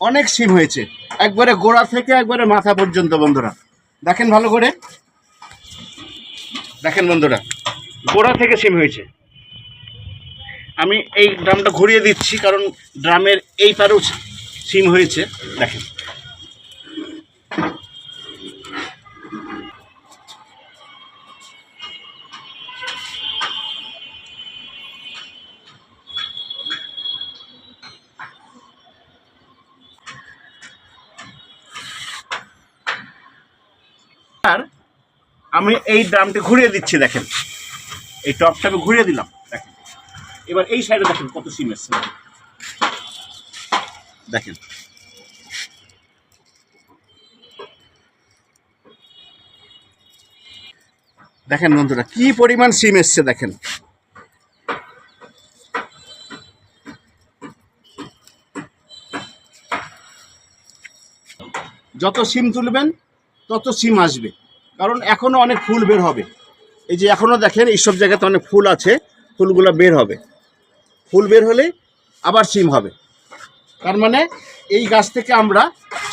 অনেক সিম হয়েছে। একবারে গোড়া থেকে একবারে মাথা পর্যন্ত বন্ধুরা। দেখেন ভালো করে। দেখেন বন্ধুরা, গোড়া থেকে সিম হয়েছে। আমি এই ড্রামটা ঘুরিয়ে দিচ্ছি, কারণ ড্রামের এই পারেও সিম হয়েছে। দেখেন। আমি এই ড্রামটি ঘুরিয়ে দিচ্ছি, দেখেন। এই টপটা আমি ঘুরিয়ে দিলাম, দেখেন। এবার এই সাইডে দেখেন কত সিম এসছে দেখেন। দেখেন বন্ধুরা, কি পরিমাণ সিম এসছে, দেখেন। যত সিম তুলবেন, তত সিম আসবে। কারণ এখনও অনেক ফুল বের হবে। এই যে এখনও দেখেন এইসব জায়গাতে অনেক ফুল আছে, ফুলগুলো বের হবে। ফুল বের হলে আবার সিম হবে। তার মানে এই গাছ থেকে আমরা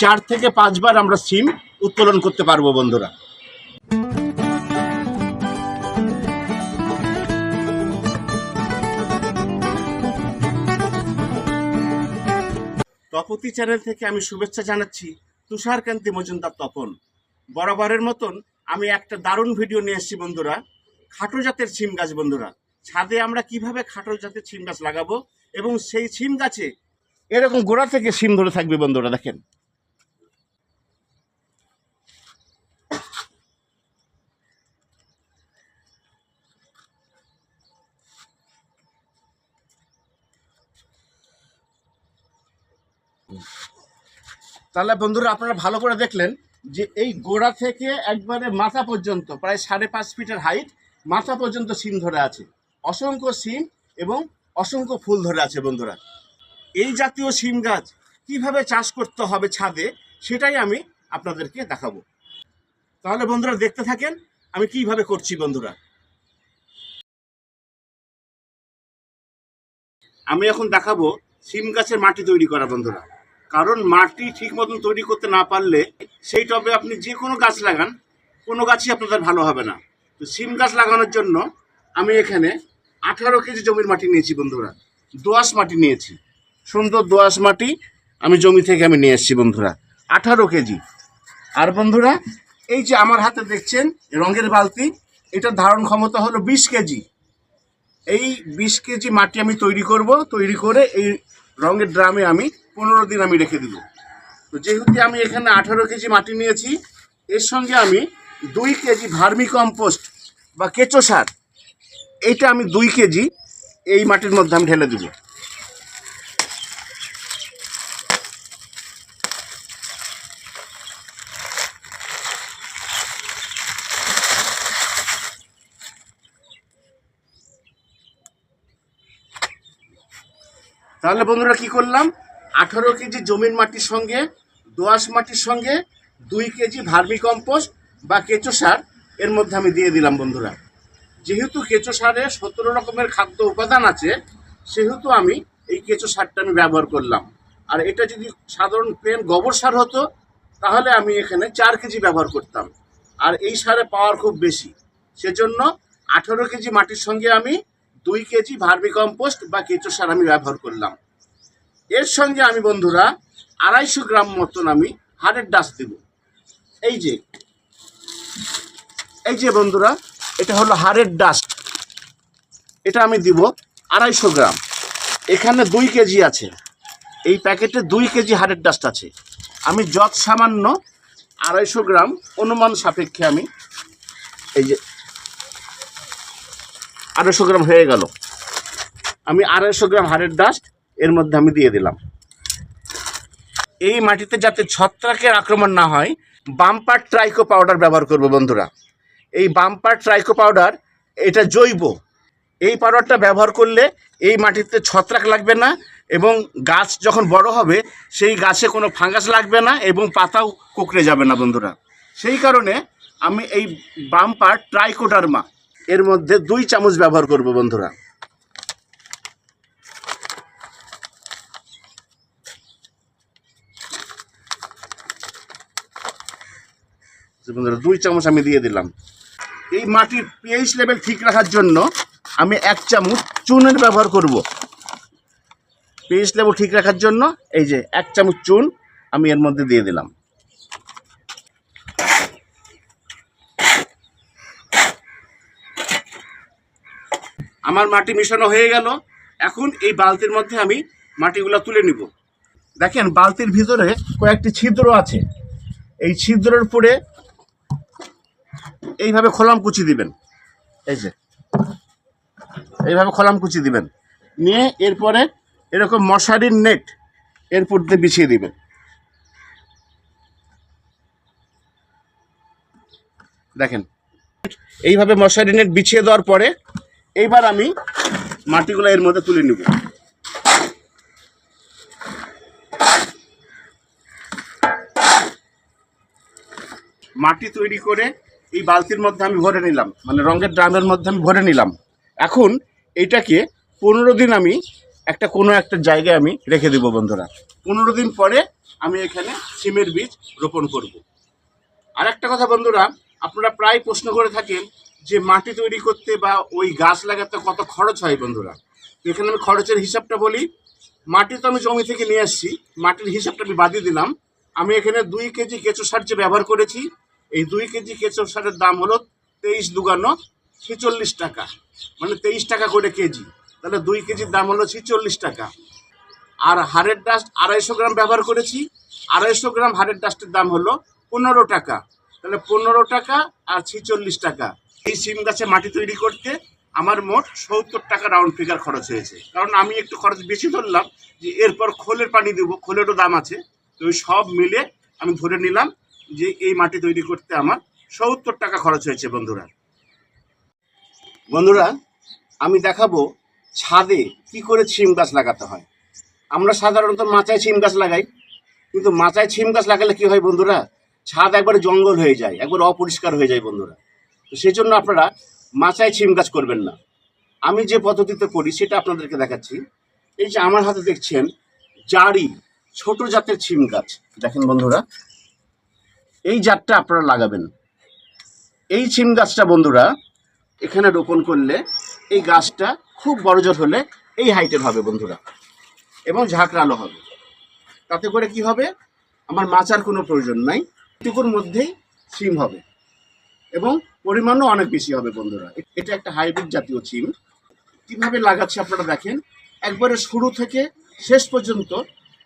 চার থেকে পাঁচবার আমরা সিম উত্তোলন করতে পারব বন্ধুরা। তপতি চ্যানেল থেকে আমি শুভেচ্ছা জানাচ্ছি তুষারকান্তি মজুমদার তপন। বরাবরের মতন আমি একটা দারুণ ভিডিও নিয়ে এসেছি বন্ধুরা। খাটো জাতের সিম গাছ বন্ধুরা। ছাদে আমরা কীভাবে খাটো জাতের সিম গাছ লাগাবো এবং সেই সিম গাছে এরকম গোড়া থেকে সিম ধরে থাকবে বন্ধুরা, দেখেন। তাহলে বন্ধুরা আপনারা ভালো করে দেখলেন যে এই গোড়া থেকে একবারে মাথা পর্যন্ত, প্রায় সাড়ে পাঁচ ফিটের হাইট মাথা পর্যন্ত সিম ধরে আছে। অসংখ্য সিম এবং অসংখ্য ফুল ধরে আছে বন্ধুরা। এই জাতীয় সিম গাছ কীভাবে চাষ করতে হবে ছাদে, সেটাই আমি আপনাদেরকে দেখাবো। তাহলে বন্ধুরা দেখতে থাকেন আমি কীভাবে করছি বন্ধুরা। আমি এখন দেখাবো সিম গাছের মাটি তৈরি করা বন্ধুরা। কারণ মাটি ঠিক মতন তৈরি করতে না পারলে সেই টবে আপনি যে কোনো গাছ লাগান, কোনো গাছই আপনাদের ভালো হবে না। তো সিম গাছ লাগানোর জন্য আমি এখানে আঠারো কেজি জমির মাটি নিয়েছি বন্ধুরা। দোআঁশ মাটি নিয়েছি। সুন্দর দোআঁশ মাটি আমি জমি থেকে আমি নিয়ে এসেছি বন্ধুরা। আঠারো কেজি। আর বন্ধুরা, এই যে আমার হাতে দেখছেন রঙের বালতি, এটার ধারণ ক্ষমতা হলো বিশ কেজি। এই বিশ কেজি মাটি আমি তৈরি করব, তৈরি করে এই রঙের ড্রামে আমি পনেরো দিন আমি রেখে দিব। তো যেহেতু আমি এখানে আঠারো কেজি মাটি নিয়েছি, এর সঙ্গে আমি দুই কেজি ভার্মি কম্পোস্ট বা কেঁচো সার, এইটা আমি দুই কেজি এই মাটির মধ্যে আমি ঢেলে দেবো। তাহলে বন্ধুরা কি করলাম? আঠারো কেজি জমির মাটির সঙ্গে, দোআঁশ মাটির সঙ্গে, দুই কেজি ভার্মি কম্পোস্ট বা কেঁচো সার এর মধ্যে আমি দিয়ে দিলাম বন্ধুরা। যেহেতু কেঁচো সারে সতেরো রকমের খাদ্য উপাদান আছে, সেহেতু আমি এই কেঁচো সারটা আমি ব্যবহার করলাম। আর এটা যদি সাধারণ প্লেন গোবর সার হতো, তাহলে আমি এখানে চার কেজি ব্যবহার করতাম। আর এই সারে পাওয়ার খুব বেশি। সেজন্য আঠারো কেজি মাটির সঙ্গে আমি দুই কেজি ভার্মি কম্পোস্ট বা কেঁচো সার আমি ব্যবহার করলাম। এর সঙ্গে আমি বন্ধুরা আড়াইশো গ্রাম মতন আমি হাড়ের ডাস দেব। এই যে এই যে বন্ধুরা, এটা হলো হাড়ের ডাস্ট এটা আমি দিব আড়াইশো গ্রাম। এখানে দুই কেজি আছে। এই প্যাকেটে দুই কেজি হাড়ের ডাস্ট আছে। আমি যত সামান্য আড়াইশো গ্রাম অনুমান সাপেক্ষে আমি এই যে আড়াইশো গ্রাম হয়ে গেল। আমি আড়াইশো গ্রাম হাড়ের ডাস্ট এর মধ্যে আমি দিয়ে দিলাম। এই মাটিতে যাতে ছত্রাকের আক্রমণ না হয়, বাম্পার ট্রাইকো পাউডার ব্যবহার করব বন্ধুরা। এই বাম্পার ট্রাইকো পাউডার, এটা জৈব। এই পাউডারটা ব্যবহার করলে এই মাটিতে ছত্রাক লাগবে না এবং গাছ যখন বড় হবে, সেই গাছে কোনো ফাঙ্গাস লাগবে না এবং পাতাও কুকড়ে যাবে না বন্ধুরা। সেই কারণে আমি এই বাম্পার ট্রাইকোডার্মা এর মধ্যে দুই চামচ ব্যবহার করব বন্ধুরা। বন্ধুরা, দুই চামচ আমি দিয়ে দিলাম। এই মাটির পিএইচ লেভেল ঠিক রাখার জন্য আমি এক চামচ চুনের ব্যবহার করব। পিএইচ লেভেল ঠিক রাখার জন্য এই যে এক চামচ চুন আমি এর মধ্যে দিয়ে দিলাম। আমার মাটি মিশানো হয়ে গেল। এখন এই বালতির মধ্যে আমি মাটিগুলো তুলে নিব। দেখেন, বালতির ভিতরে কয়েকটি ছিদ্র আছে। এই ছিদ্রের উপরে এইভাবে খোলাম কুচি দিবেন। এই যে। এইভাবে খোলাম কুচি দিবেন। নিয়ে এরপরে এরকম মশারির নেট এরপর দিয়ে বিছিয়ে দিবেন। দেখেন, এইভাবে মশারি নেট বিছিয়ে দেওয়ার পরে এইবার আমি মাটিগুলো এর মধ্যে তুলে নিব। মাটি তৈরি করে এই বালতির মধ্যে আমি ভরে নিলাম মানে রঙের ড্রামের মধ্যে আমি ভরে নিলাম। এখন এইটাকে পনেরো দিন আমি একটা কোনো একটা জায়গায় আমি রেখে দেবো বন্ধুরা। পনেরো দিন পরে আমি এখানে সিমের বীজ রোপণ করব। আর একটা কথা বন্ধুরা, আপনারা প্রায় প্রশ্ন করে থাকেন যে মাটি তৈরি করতে বা ওই গাছ লাগাতে কত খরচ হয় বন্ধুরা? এখানে আমি খরচের হিসাবটা বলি, মাটি তো আমি জমি থেকে নিয়ে আসছি, মাটির হিসাবটা আমি বাদিয়ে দিলাম। আমি এখানে দুই কেজি কেঁচো সার যে ব্যবহার করেছি এই দুই কেজি কেঁচো সারের দাম হলো তেইশ দুগানো ছেচল্লিশ টাকা। মানে তেইশ টাকা করে কেজি। তাহলে দুই কেজির দাম হলো ছেচল্লিশ টাকা। আর হাড়ের ডাস্ট আড়াইশো গ্রাম ব্যবহার করেছি। আড়াইশো গ্রাম হাড়ের ডাস্টের দাম হলো পনেরো টাকা। তাহলে পনেরো টাকা আর ছিচল্লিশ টাকা। এই সিম গাছে মাটি তৈরি করতে আমার মোট সত্তর টাকা রাউন্ড ফিগার খরচ হয়েছে। কারণ আমি একটু খরচ বেশি ধরলাম যে এরপর খোলের পানি দেবো, খোলেরও দাম আছে। তো সব মিলে আমি ধরে নিলাম যে এই মাটি তৈরি করতে আমার সত্তর টাকা খরচ হয়েছে, বন্ধুরা। বন্ধুরা, আমি দেখাবো ছাদে কি করে ছিম গাছ লাগাতে হয়। আমরা সাধারণত মাচায় ছিম গাছ লাগাই, কিন্তু মাচায় ছিম গাছ লাগালে কি হয় বন্ধুরা, ছাদ একবারে জঙ্গল হয়ে যায়, একবার অপরিষ্কার হয়ে যায় বন্ধুরা। তো সেই জন্য আপনারা মাচায় ছিম গাছ করবেন না। আমি যে পদ্ধতিতে করি সেটা আপনাদেরকে দেখাচ্ছি। এই যে আমার হাতে দেখছেন জারি ছোট জাতের ছিম গাছ। দেখেন বন্ধুরা এই জাতটা আপনারা লাগাবেন। এই সিম গাছটা বন্ধুরা, এখানে রোপণ করলে এই গাছটা খুব বড় জোর হলে এই হাইটের হবে বন্ধুরা, এবং ঝাঁকড়ালো হবে। তাতে করে কি হবে? আমার মাচার কোনো প্রয়োজন নাই টুকুর মধ্যেই সিম হবে, এবং পরিমাণও অনেক বেশি হবে বন্ধুরা। এটা একটা হাইব্রিড জাতীয় সিম। কীভাবে লাগাচ্ছি আপনারা দেখেন, একবারে শুরু থেকে শেষ পর্যন্ত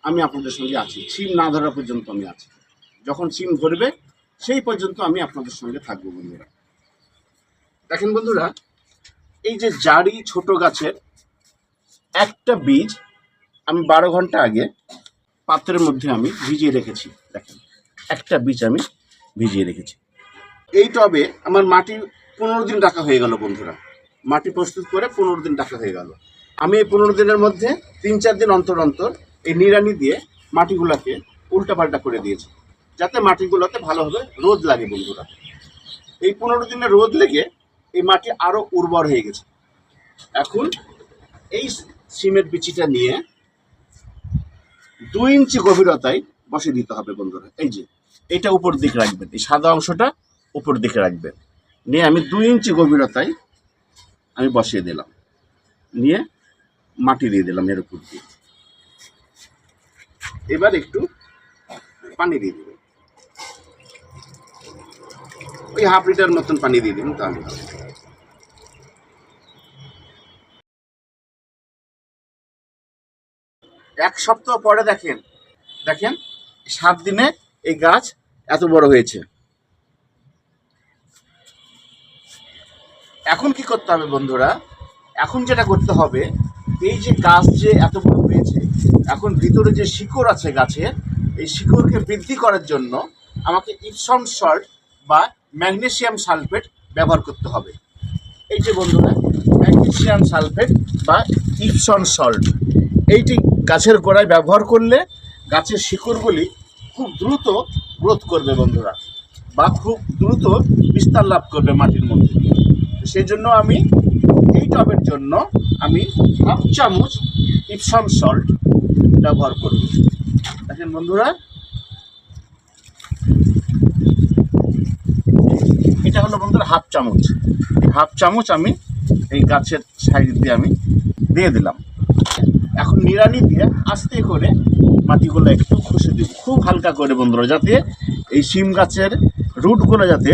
আমি আপনাদের সঙ্গে আছি। সিম না ধরা পর্যন্ত আমি আছি। যখন সিম ধরবে, সেই পর্যন্ত আমি আপনাদের সঙ্গে থাকব বন্ধুরা। দেখেন বন্ধুরা, এই যে জারি ছোট গাছের একটা বীজ আমি বারো ঘণ্টা আগে পাত্রের মধ্যে আমি ভিজিয়ে রেখেছি। দেখেন, একটা বীজ আমি ভিজিয়ে রেখেছি। এই টবে আমার মাটি পনেরো দিন রাখা হয়ে গেল বন্ধুরা। মাটি প্রস্তুত করে পনেরো দিন রাখা হয়ে গেল। আমি এই পনেরো দিনের মধ্যে তিন চার দিন অন্তর অন্তর এই নিড়ানি দিয়ে মাটিগুলোকে উল্টাপাল্টা করে দিয়েছি। যাতে মাটিগুলোতে ভালোভাবে রোদ লাগে বন্ধুরা। এই পনেরো দিনে রোদ লেগে এই মাটি আরও উর্বর হয়ে গেছে। এখন এই সিমের বিচিটা নিয়ে দুই ইঞ্চি গভীরতায় বসে দিতে হবে বন্ধুরা। এই যে, এটা উপর দিকে রাখবেন। এই সাদা অংশটা উপর দিকে রাখবেন। নিয়ে আমি দুই ইঞ্চি গভীরতায় আমি বসিয়ে দিলাম। নিয়ে মাটি দিয়ে দিলাম এর উপর দিয়ে। এবার একটু পানি দিয়ে দেবেন। ওই হাফ লিটার মতন পানি দিয়ে দিন, তাহলে। এক সপ্তাহ পরে দেখেন দেখেন, সাত দিনে এই গাছ এত বড় হয়েছে এখন কি করতে হবে বন্ধুরা এখন যেটা করতে হবে, এই যে গাছ যে এত বড় হয়েছে, এখন ভিতরে যে শিকড় আছে গাছের, এই শিকড়কে বৃদ্ধি করার জন্য আমাকে ইপসম সল্ট বা ম্যাগনেসিয়াম সালফেট ব্যবহার করতে হবে। এই যে বন্ধুরা, ম্যাগনেসিয়াম সালফেট বা ইপসন সল্ট, এইটি গাছের গোড়ায় ব্যবহার করলে গাছের শিকড়গুলি খুব দ্রুত গ্রোথ করবে বন্ধুরা, বা খুব দ্রুত বিস্তার লাভ করবে মাটির মধ্যে। সেই জন্য আমি এই টবের জন্য আমি হাফ চামচ ইপসম সল্ট ব্যবহার করব। দেখেন বন্ধুরা হাফ চামচ। হাফ চামচ আমি এই গাছের সাইড দিয়ে আমি দিয়ে দিলাম। এখন নিড়ানি দিয়ে আস্তে করে মাটিগুলো একটু খুশি দিব। খুব হালকা করে বন্ধুরা, যাতে এই শিম গাছের রুটগুলো যাতে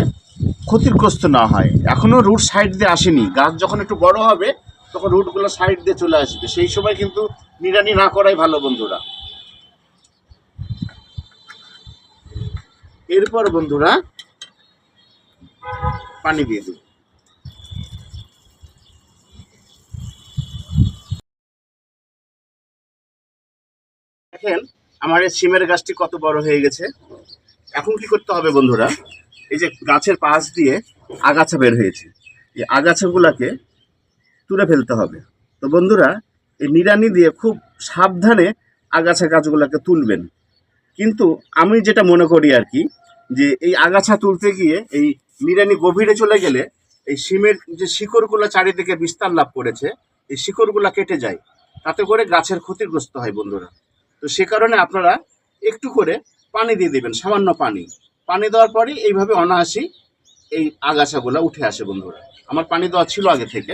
ক্ষতিগ্রস্ত না হয়। এখনও রুট সাইড দিয়ে আসেনি। গাছ যখন একটু বড় হবে, তখন রুটগুলো সাইড দিয়ে চলে আসবে। সেই সময় কিন্তু নিড়ানি না করাই ভালো বন্ধুরা। এরপর বন্ধুরা পানি দিয়ে দেব দেখেন, আমার এই সিমের গাছটি কত বড় হয়ে গেছে। এখন কি করতে হবে বন্ধুরা? এই যে গাছের পাশ দিয়ে আগাছা বের হয়েছে। এই আগাছাগুলোকে তুলে ফেলতে হবে। তো বন্ধুরা, এই নিড়ানি দিয়ে খুব সাবধানে আগাছা গাছগুলোকে তুলবেন। কিন্তু আমি যেটা মনে করি আর কি যে এই আগাছা তুলতে গিয়ে এই নিড়ানি গভীরে চলে গেলে এই সিমের যে শিকড়গুলো চারিদিকে বিস্তার লাভ করেছে, এই শিকড়গুলো কেটে যায়। তাতে করে গাছের ক্ষতিগ্রস্ত হয় বন্ধুরা। তো সে কারণে আপনারা একটু করে পানি দিয়ে দেবেন, সামান্য পানি। পানি দেওয়ার পরে এইভাবে অনায়াসি এই আগাছাগুলো উঠে আসে বন্ধুরা। আমার পানি দেওয়া ছিল আগে থেকে।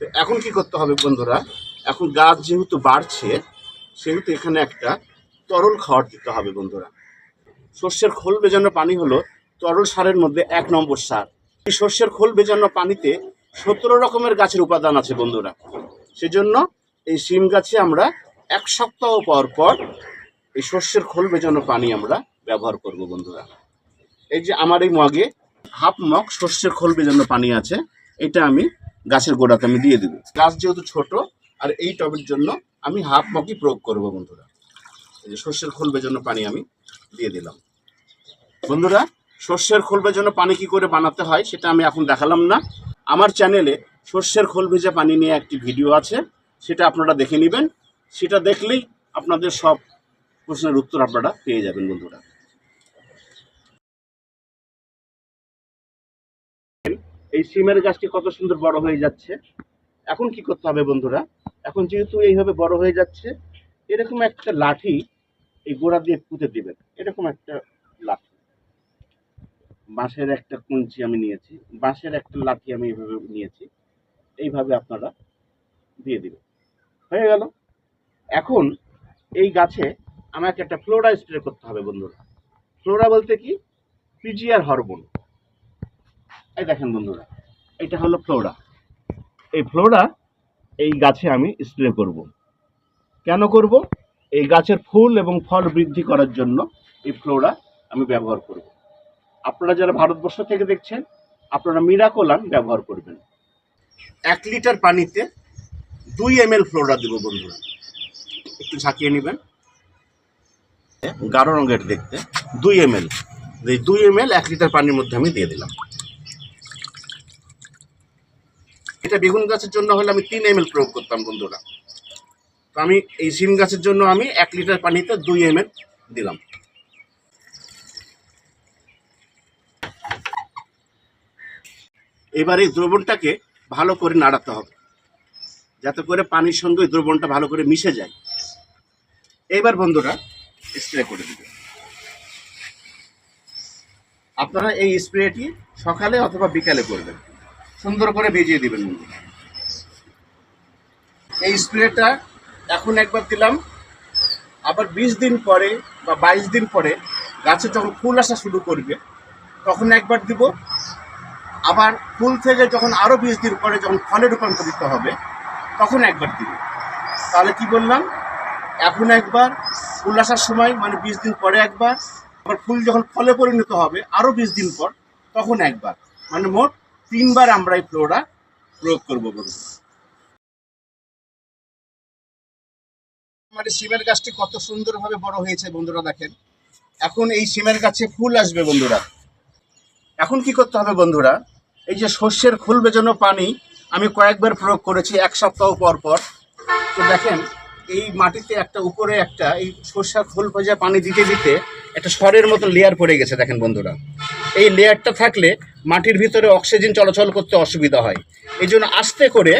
তো এখন কি করতে হবে বন্ধুরা? এখন গাছ যেহেতু বাড়ছে, সেহেতু এখানে একটা তরল খাওয়ার দিতে হবে বন্ধুরা। শস্যের খোল বেজানো পানি হলো তরল সারের মধ্যে এক নম্বর সার। এই শস্যের খোল বেজানো পানিতে সতেরো রকমের গাছের উপাদান আছে বন্ধুরা। সেজন্য এই শিম গাছে আমরা এক সপ্তাহ পর পর এই শস্যের খোল বেজানো পানি আমরা ব্যবহার করব বন্ধুরা। এই যে আমার এই মগে হাফ মগ শস্যের খোল বেজানো পানি আছে, এটা আমি গাছের গোড়াতে আমি দিয়ে দিব। গাছ যেহেতু ছোট, আর এই টবের জন্য আমি হাফ মগই প্রয়োগ করব বন্ধুরা। এই যে শস্যের খোল বেজানো পানি আমি দিয়ে দিলাম। বন্ধুরা, সর্ষের খোল জন্য পানি কি করে বানাতে হয় সেটা আমি এখন দেখালাম না। আমার চ্যানেলে সর্ষের খোল ভেজা পানি নিয়ে একটি ভিডিও আছে, সেটা আপনারা দেখে নেবেন। সেটা দেখলেই আপনাদের সব প্রশ্নের উত্তর আপনারা পেয়ে যাবেন বন্ধুরা। এই সিমের গাছটি কত সুন্দর বড় হয়ে যাচ্ছে। এখন কি করতে হবে বন্ধুরা? এখন যেহেতু এইভাবে বড় হয়ে যাচ্ছে, এরকম একটা লাঠি এই গোড়া দিয়ে পুঁতে দিবেন। এরকম একটা লাঠি। বাঁশের একটা কুঞ্চি আমি নিয়েছি। বাঁশের একটা লাঠি আমি এইভাবে নিয়েছি। এইভাবে আপনারা দিয়ে দিবেন। হয়ে গেল। এখন এই গাছে আমাকে একটা ফ্লোরা স্প্রে করতে হবে বন্ধুরা। ফ্লোরা বলতে কি? PGR hormone. এই দেখেন বন্ধুরা, এটা হলো ফ্লোরা। এই ফ্লোরা এই গাছে আমি স্প্রে করব। কেন করব? এই গাছের ফুল এবং ফল বৃদ্ধি করার জন্য এই ফ্লোরা আমি ব্যবহার করব। আপনারা যারা ভারতবর্ষ থেকে দেখছেন, আপনারা মিরাকোলান ব্যবহার করবেন। এক লিটার পানিতে দুই এম এল ফ্লোরা দেবো বন্ধুরা। একটু ঝাঁকিয়ে নেবেন। গাঢ় রঙের দেখতে দুই এম এল এই দুই এম এল এক লিটার পানির মধ্যে আমি দিয়ে দিলাম। এটা বেগুন গাছের জন্য হলে আমি তিন এম এল প্রয়োগ করতাম বন্ধুরা। আমি এই সিম গাছের জন্য আমি এক লিটার পানিতে দুই এম দিলাম। এবার এই দ্রবণটাকে ভালো করে নাড়াতে হবে, যাতে করে পানির সঙ্গে ওই দ্রবণটা ভালো করে মিশে যায়। এবার বন্ধুরা স্প্রে করে দিবে। আপনারা এই স্প্রেটি সকালে অথবা বিকালে করবেন। সুন্দর করে ভিজিয়ে দেবেন এই স্প্রেটা এখন একবার দিলাম। আবার বিশ দিন পরে বা বাইশ দিন পরে গাছে যখন ফুল আসা শুরু করবে, তখন একবার দিব। আবার ফুল থেকে যখন আরও বিশ দিন পরে যখন ফলে রূপান্তরিত হবে, তখন একবার দিব। তাহলে কি বললাম? এখন একবার ফুল আসার সময় মানে বিশ দিন পরে একবার, আবার ফুল যখন ফলে পরিণত হবে আরও বিশ দিন পর, তখন একবার। মানে মোট তিনবার আমরা এই ফ্লোরা প্রয়োগ করব বন্ধু আমাদের সিমের গাছটি কত সুন্দরভাবে বড় হয়েছে বন্ধুরা দেখেন। এখন এই সিমের গাছে ফুল আসবে বন্ধুরা। এখন কি করতে হবে বন্ধুরা? এই যে শস্যের ফুল বেজানো পানি আমি কয়েকবার প্রয়োগ করেছি, এক সপ্তাহ পর পর। তো দেখেন, এই মাটিতে একটা উপরে একটা, এই সর্ষার ফুল ভেজা পানি দিতে দিতে একটা স্বরের মতো লেয়ার পড়ে গেছে দেখেন বন্ধুরা। এই লেয়ারটা থাকলে মাটির ভিতরে অক্সিজেন চলাচল করতে অসুবিধা হয়। এই জন্য আস্তে করে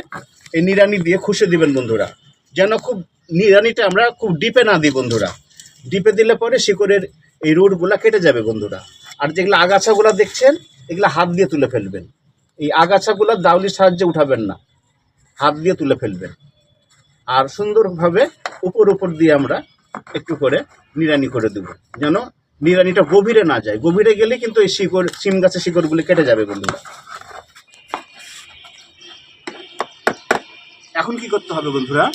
এই নিড়ানি দিয়ে খুশে দিবেন বন্ধুরা। যেন খুব নিড়ানিটা আমরা খুব ডিপে না দিই বন্ধুরা। ডিপে দিলে পরে শিকড়ের এই রুটগুলা কেটে যাবে বন্ধুরা। আর যেগুলো আগাছাগুলো দেখছেন, এগুলো হাত দিয়ে তুলে ফেলবেন। এই আগাছাগুলো দাউলির সাহায্যে উঠাবেন না। হাত দিয়ে তুলে ফেলবেন। আর সুন্দরভাবে উপর উপর দিয়ে আমরা একটু করে নিড়ানি করে দেবো। যেন নিড়ানিটা গভীরে না যায়। গভীরে গেলে কিন্তু এই শিকড়, সিম গাছের শিকড়গুলি কেটে যাবে বন্ধুরা। এখন কি করতে হবে বন্ধুরা?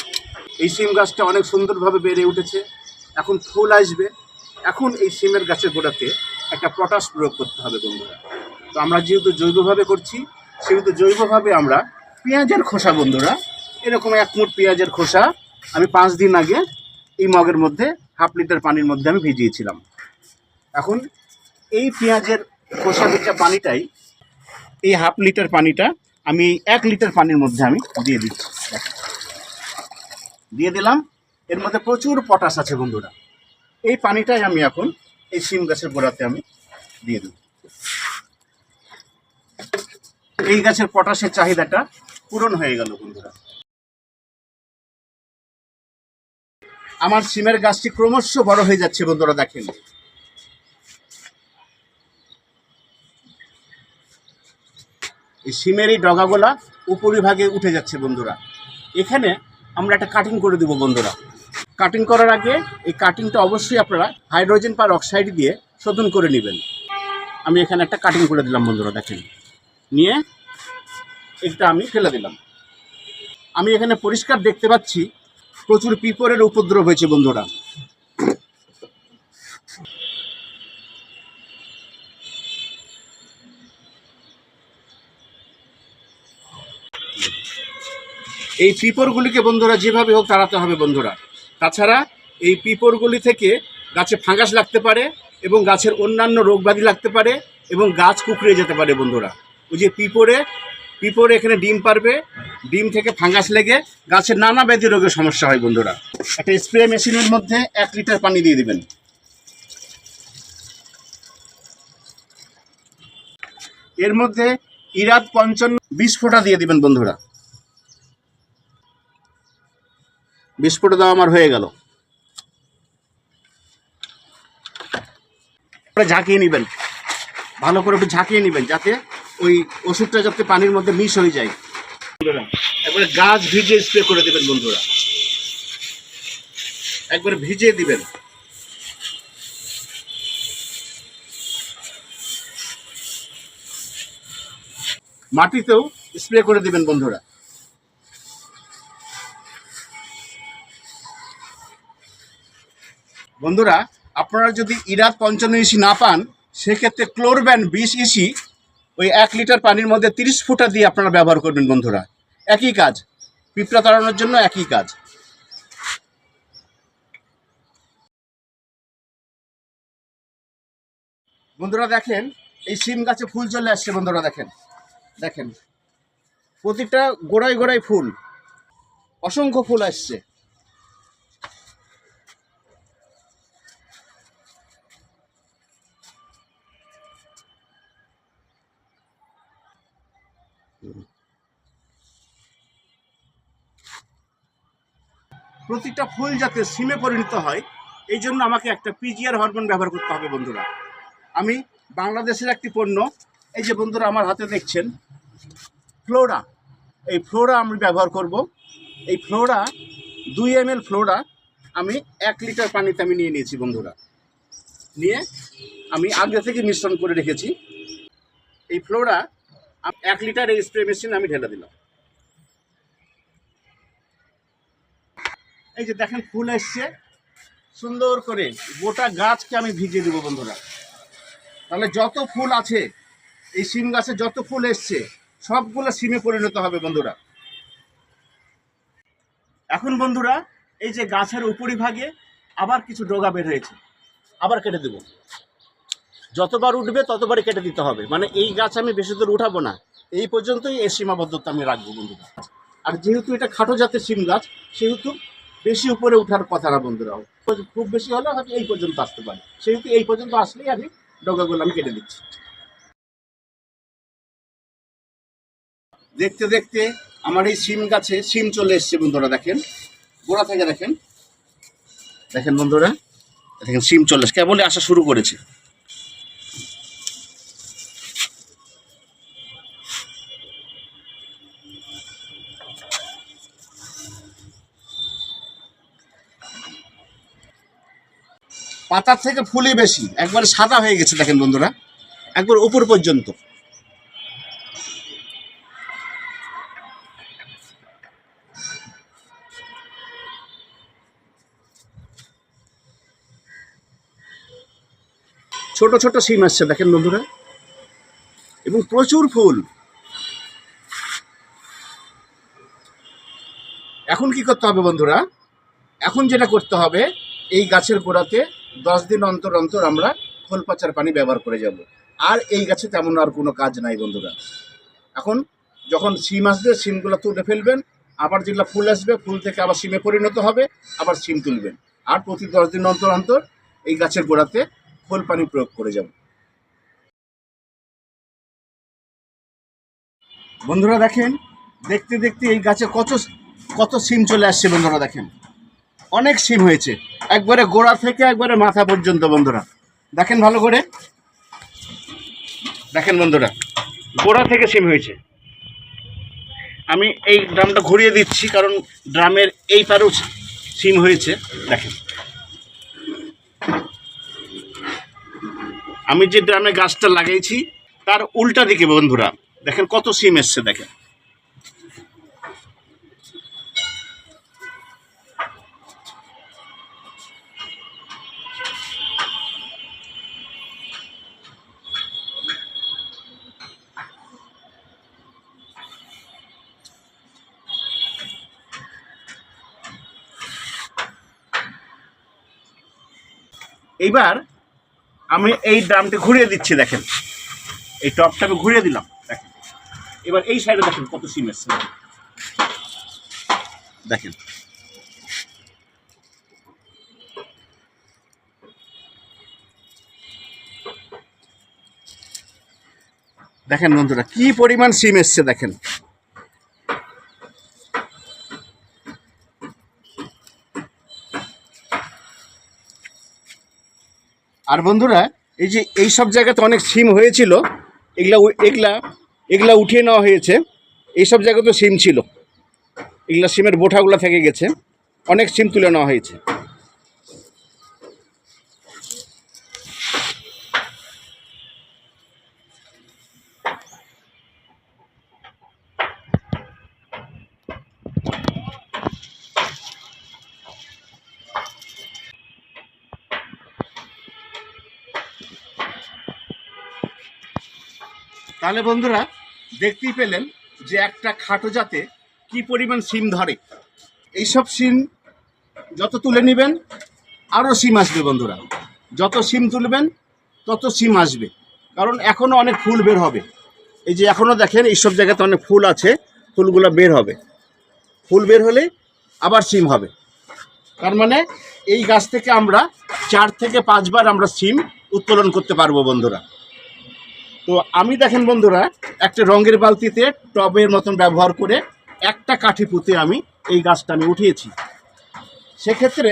এই সিম গাছটা অনেক সুন্দরভাবে বেড়ে উঠেছে। এখন ফুল আসবে। এখন এই সিমের গাছের গোড়াতে একটা পটাশ প্রয়োগ করতে হবে বন্ধুরা। তো আমরা যেহেতু জৈবভাবে করছি, সেহেতু জৈবভাবে আমরা পেঁয়াজের খোসা বন্ধুরা, এরকম এক মুঠ পেঁয়াজের খোসা আমি পাঁচ দিন আগে এই মগের মধ্যে হাফ লিটার পানির মধ্যে আমি ভিজিয়েছিলাম। এখন এই পেঁয়াজের খোসা ভেজা পানিটাই এই হাফ লিটার পানিটা আমি এক লিটার পানির মধ্যে আমি দিয়ে দিচ্ছি। দিয়ে দিলাম। এর মধ্যে প্রচুর পটাশ আছে বন্ধুরা। এই পানিটাই আমি এখন এই সিম গাছের গোড়াতে আমি দিয়ে দেব। এই গাছের পটাশের চাহিদাটা পূরণ হয়ে গেল বন্ধুরা। আমার সিমের গাছটি ক্রমশ বড় হয়ে যাচ্ছে বন্ধুরা, দেখেন। এই সিমের এই ডগাগুলা উপরিভাগে উঠে যাচ্ছে বন্ধুরা। এখানে আমরা একটা কাটিং করে দেবো বন্ধুরা। কাটিং করার আগে এই কাটিংটা অবশ্যই আপনারা হাইড্রোজেন পার অক্সাইড দিয়ে শোধন করে নেবেন। আমি এখানে একটা কাটিং করে দিলাম বন্ধুরা, দেখেন। নিয়ে এটা আমি ফেলে দিলাম। আমি এখানে পরিষ্কার দেখতে পাচ্ছি, প্রচুর পিঁপড়ের উপদ্রব হয়েছে বন্ধুরা। এই পিঁপড়গুলিকে বন্ধুরা যেভাবে হোক তাড়াতে হবে বন্ধুরা। তাছাড়া এই পিঁপড়গুলি থেকে গাছে ফাঙ্গাস লাগতে পারে এবং গাছের অন্যান্য রোগব্যাধি লাগতে পারে এবং গাছ কুকড়ে যেতে পারে বন্ধুরা। ওই যে পিঁপড়ে পিঁপড়ে এখানে ডিম পারবে, ডিম থেকে ফাঙ্গাস লেগে গাছের নানা ব্যাধি রোগের সমস্যা হয় বন্ধুরা। একটা স্প্রে মেশিনের মধ্যে এক লিটার পানি দিয়ে দিবেন। এর মধ্যে ইরাত পঞ্চান্ন, বিশ ফোঁটা দিয়ে দিবেন বন্ধুরা। বিস্ফোট দেওয়া আমার হয়ে গেল। ঝাঁকিয়ে নেবেন। ভালো করে একটু ঝাঁকিয়ে নেবেন যাতে ওই ওষুধটা যাতে পানির মধ্যে মিশ হয়ে যায়। একবারে গাছ ভিজে স্প্রে করে দেবেন বন্ধুরা। একবারে ভিজিয়ে দিবেন। মাটিতেও স্প্রে করে দিবেন বন্ধুরা। বন্ধুরা, আপনারা যদি ইরাত পঞ্চান্ন ইসি না পান, সেক্ষেত্রে ক্লোরব্যান বিশ ইসি ওই এক লিটার পানির মধ্যে তিরিশ ফুটা দিয়ে আপনারা ব্যবহার করবেন বন্ধুরা। একই কাজ, পিঁপড়া তাড়ানোর জন্য একই কাজ। বন্ধুরা দেখেন, এই সিম গাছে ফুল চলে আসছে বন্ধুরা, দেখেন দেখেন। প্রতিটা গোড়ায় গোড়ায় ফুল, অসংখ্য ফুল আসছে। প্রতিটা ফুল যাতে সিমে পরিণত হয়, এই জন্য আমাকে একটা পিজিআর হরমোন ব্যবহার করতে হবে বন্ধুরা। আমি বাংলাদেশের একটি পণ্য, এই যে বন্ধুরা আমার হাতে দেখছেন, ফ্লোরা। এই ফ্লোরা আমি ব্যবহার করব। এই ফ্লোরা, দুই এম এল ফ্লোরা আমি এক লিটার পানিতে আমি নিয়ে নিয়েছি বন্ধুরা। নিয়ে আমি আগে থেকে মিশ্রণ করে রেখেছি। এই ফ্লোরা, এক লিটার এই স্প্রে মেশিন আমি ঢেলে দিলাম। এই যে দেখেন ফুল এসছে। সুন্দর করে গোটা গাছকে আমি ভিজিয়ে দেবো বন্ধুরা। তাহলে যত ফুল আছে, এই সিম গাছে যত ফুল এসছে, সবগুলো সিমে পরিণত হবে বন্ধুরা। এখন বন্ধুরা, এই যে গাছের উপরিভাগে আবার কিছু ডগা বের হয়েছে। আবার কেটে দেব। যতবার উঠবে, ততবারই কেটে দিতে হবে। মানে এই গাছ আমি বেশি দূর উঠাবো না। এই পর্যন্তই এই সীমাবদ্ধতা আমি রাখব বন্ধুরা। আর যেহেতু এটা খাটো জাতের সিম গাছ, সেহেতু বেশি উপরে উঠার কথা না বন্ধুরা। খুব বেশি হলে হয়তো এই পর্যন্ত আসতে পারে। সেহেতু এই পর্যন্ত আসলেই আমি ডগাগুলো আমি কেটে দিচ্ছি। দেখতে দেখতে আমার এই সিম গাছে সিম চলে এসছে বন্ধুরা, দেখেন। গোড়া থেকে দেখেন। দেখেন বন্ধুরা, দেখেন সিম চলে এসছে। কেবলই আসা শুরু করেছে। পাতার থেকে ফুলই বেশি। একবারে সাদা হয়ে গেছে, দেখেন বন্ধুরা। একবার উপর পর্যন্ত। ছোট ছোট সিম আসছে, দেখেন বন্ধুরা। এবং প্রচুর ফুল। এখন কি করতে হবে বন্ধুরা? এখন যেটা করতে হবে, এই গাছের গোড়াতে দশ দিন অন্তর অন্তর আমরা খোল পাচার পানি ব্যবহার করে যাব। আর এই গাছে তেমন আর কোনো কাজ নাই বন্ধুরা। এখন যখন সিম আসবে সিমগুলো তুলে ফেলবেন, আবার যেগুলো ফুল আসবে, ফুল থেকে আবার সিমে পরিণত হবে, আবার সিম তুলবেন। আর প্রতি দশ দিন অন্তর অন্তর এই গাছের গোড়াতে খোল পানি প্রয়োগ করে যাব। বন্ধুরা দেখেন, দেখতে দেখতে এই গাছে কত কত সিম চলে আসছে বন্ধুরা দেখেন। অনেক সিম হয়েছে। একবারে গোড়া থেকে একবারে মাথা পর্যন্ত বন্ধুরা। দেখেন ভালো করে। দেখেন বন্ধুরা, গোড়া থেকে সিম হয়েছে। আমি এই ড্রামটা ঘুরিয়ে দিচ্ছি কারণ ড্রামের এই পারেও সিম হয়েছে। দেখেন। আমি যে ড্রামে গাছটা লাগিয়েছি তার উল্টা দিকে বন্ধুরা, দেখেন কত সিম এসছে, দেখেন। এইবার আমি এই ড্রামটা ঘুরিয়ে দিচ্ছি, দেখেন। এই টপটা আমি ঘুরিয়ে দিলাম, দেখেন। এবার এই সাইডে দেখেন কত সিম এসছে। দেখেন। দেখেন বন্ধুরা, কি পরিমাণ সিম এসছে, দেখেন। আর বন্ধুরা, এই যে এই সব জায়গাতে অনেক সিম হয়েছিল, এগুলা এগুলা এগুলা উঠিয়ে নেওয়া হয়েছে। এই সব জায়গাতে সিম ছিল। এগুলা সিমের বোঠাগুলো থেকে গেছে। অনেক সিম তুলে নেওয়া হয়েছে। তাহলে বন্ধুরা দেখতেই পেলেন যে একটা খাটো জাতে কি পরিমাণ সিম ধরে। এইসব সিম যত তুলে নেবেন আরও সিম আসবে বন্ধুরা। যত সিম তুলবেন, তত সিম আসবে। কারণ এখনও অনেক ফুল বের হবে। এই যে এখনও দেখেন, এইসব জায়গাতে অনেক ফুল আছে, ফুলগুলো বের হবে। ফুল বের হলে আবার সিম হবে। তার মানে এই গাছ থেকে আমরা চার থেকে পাঁচবার আমরা সিম উত্তোলন করতে পারব বন্ধুরা। তো আমি দেখেন বন্ধুরা, একটা রঙের বালতিতে টবের মতন ব্যবহার করে একটা কাঠি পুঁতে আমি এই গাছটা আমি উঠিয়েছি। সেক্ষেত্রে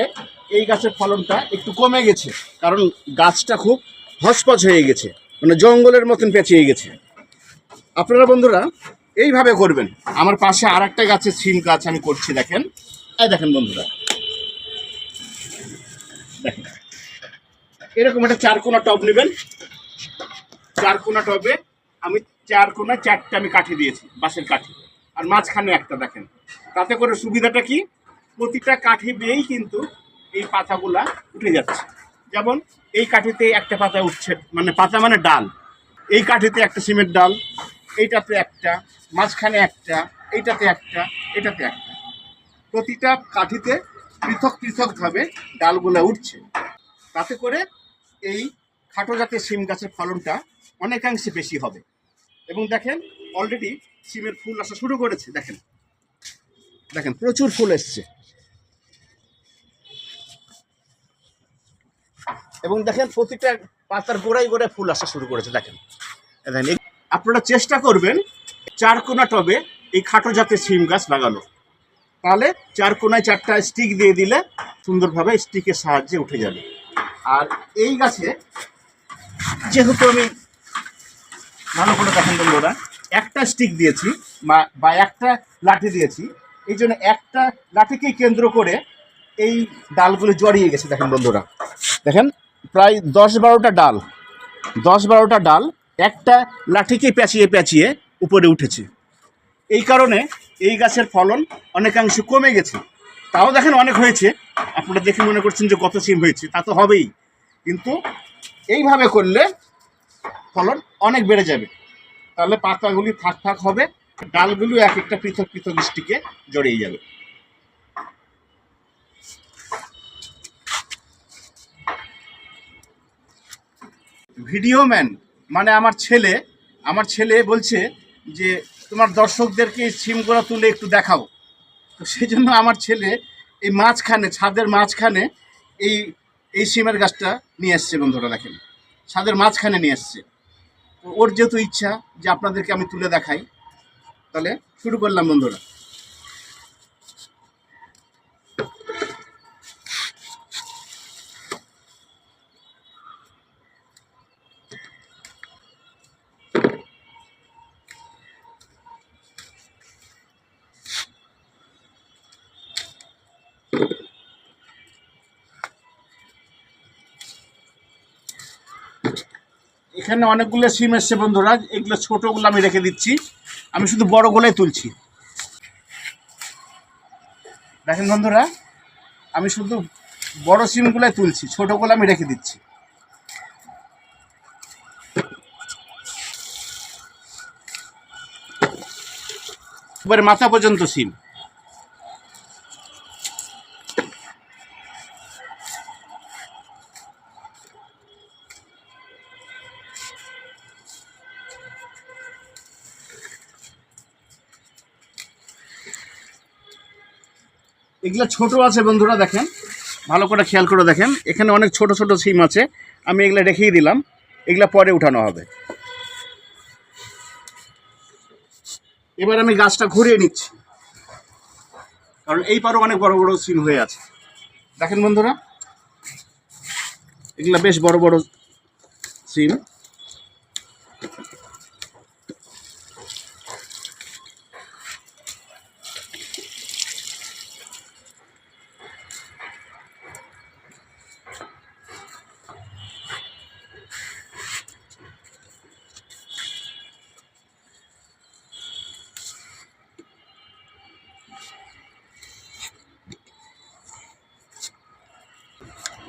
এই গাছের ফলনটা একটু কমে গেছে, কারণ গাছটা খুব হসপচ হয়ে গেছে মানে জঙ্গলের মতন পেঁচিয়ে গেছে। আপনারা বন্ধুরা, এইভাবে করবেন। আমার পাশে আর একটা গাছের সিম গাছ আমি করছি, দেখেন। এই দেখেন বন্ধুরা। দেখেন। এরকম একটা চার কোনা টব নেবেন চার কোনা টবে আমি চার কোনা চারটে আমি কাঠি দিয়েছি, বাঁশের কাঠি। আর মাঝখানে একটা দেখেন। তাতে করে সুবিধাটা কি? প্রতিটা কাঠি দিয়েই কিন্তু এই পাতাগুলা উঠে যাচ্ছে। যেমন এই কাঠিতে একটা পাতা উঠছে মানে পাতা মানে ডাল। এই কাঠিতে একটা সিমের ডাল, এইটাতে একটা, মাঝখানে একটা, এইটাতে একটা, এটাতে একটা। প্রতিটা কাঠিতে পৃথক পৃথকভাবে ডালগুলা উঠছে। তাতে করে এই খাটো জাতের সিম গাছের ফলনটা অনেকাংশে বেশি হবে। এবং দেখেন অলরেডি সিমের ফুল আসা শুরু করেছে, দেখেন। দেখেন, প্রচুর ফুল এসছে। এবং দেখেন, প্রতিটা পাতার গোড়ায় গোড়ায় ফুল আসা শুরু করেছে, দেখেন। দেখেন আপনারা চেষ্টা করবেন চার কোনা টবে এই খাটো জাতের সিম গাছ লাগানো। তাহলে চার কোনায় চারটা স্টিক দিয়ে দিলে সুন্দরভাবে স্টিকের সাহায্যে উঠে যাবে। আর এই গাছে যেহেতু আমি ভালো করে দেখেন বন্ধুরা। একটা স্টিক দিয়েছি, বা- বা একটা লাঠি দিয়েছি। এই জন্য একটা লাঠিকে কেন্দ্র করে এই ডালগুলো জড়িয়ে গেছে, দেখেন বন্ধুরা। দেখেন, প্রায় দশ বারোটা ডাল, দশ বারোটা ডাল একটা লাঠিকে পেঁচিয়ে পেঁচিয়ে উপরে উঠেছে। এই কারণে এই গাছের ফলন অনেকাংশ কমে গেছে। তাও দেখেন অনেক হয়েছে। আপনারা দেখে মনে করছেন যে কত সিম হয়েছে, তা তো হবেই। কিন্তু এইভাবে করলে ফলন অনেক বেড়ে যাবে। তাহলে পাতাগুলি থাক থাক হবে, ডালগুলো এক একটা পৃথক পৃথক স্টিকে জড়িয়ে যাবে। ভিডিও ম্যান মানে আমার ছেলে আমার ছেলে বলছে যে, তোমার দর্শকদেরকে সিমগুলো তুলে একটু দেখাও। তো সেই জন্য আমার ছেলে এই মাঝখানে, ছাদের মাঝখানে এই এই সিমের গাছটা নিয়ে এসছে, বন্ধুরা দেখেন। ছাদের মাঝখানে নিয়ে এসছে। তো ওর যেহেতু ইচ্ছা যে আপনাদেরকে আমি তুলে দেখাই তাহলে শুরু করলাম বন্ধুরা। এখানে অনেকগুলো সিম এসছে বন্ধুরা, এগুলো ছোটোগুলো আমি রেখে দিচ্ছি। আমি শুধু বড়গুলোই তুলছি। দেখেন বন্ধুরা, আমি শুধু বড় সিমগুলোই তুলছি, ছোটোগুলো আমি রেখে দিচ্ছি। এবারে মাথা পর্যন্ত সিম। এগুলো ছোট আছে বন্ধুরা দেখেন। ভালো করে খেয়াল করে দেখেন। এখানে অনেক ছোট ছোট সিম আছে। আমি এগুলো রেখেই দিলাম। এগুলো পরে উঠানো হবে। এবার আমি গাছটা ঘুরিয়ে নিচ্ছি। কারণ এই পারও অনেক বড় বড় সিম হয়ে আছে। দেখেন বন্ধুরা, এগুলা বেশ বড় বড় সিম।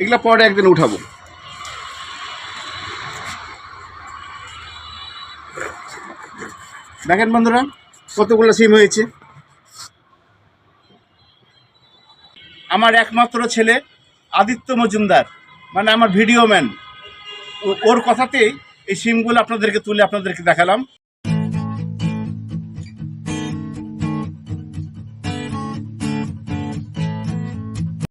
এগুলা পরে একদিন উঠাবো। দেখেন বন্ধুরা, কতগুলো সিম হয়েছে। আমার একমাত্র ছেলে আদিত্য মজুমদার মানে আমার ভিডিও ম্যান। ওর কথাতেই এই সিমগুলো আপনাদেরকে তুলে আপনাদেরকে দেখালাম।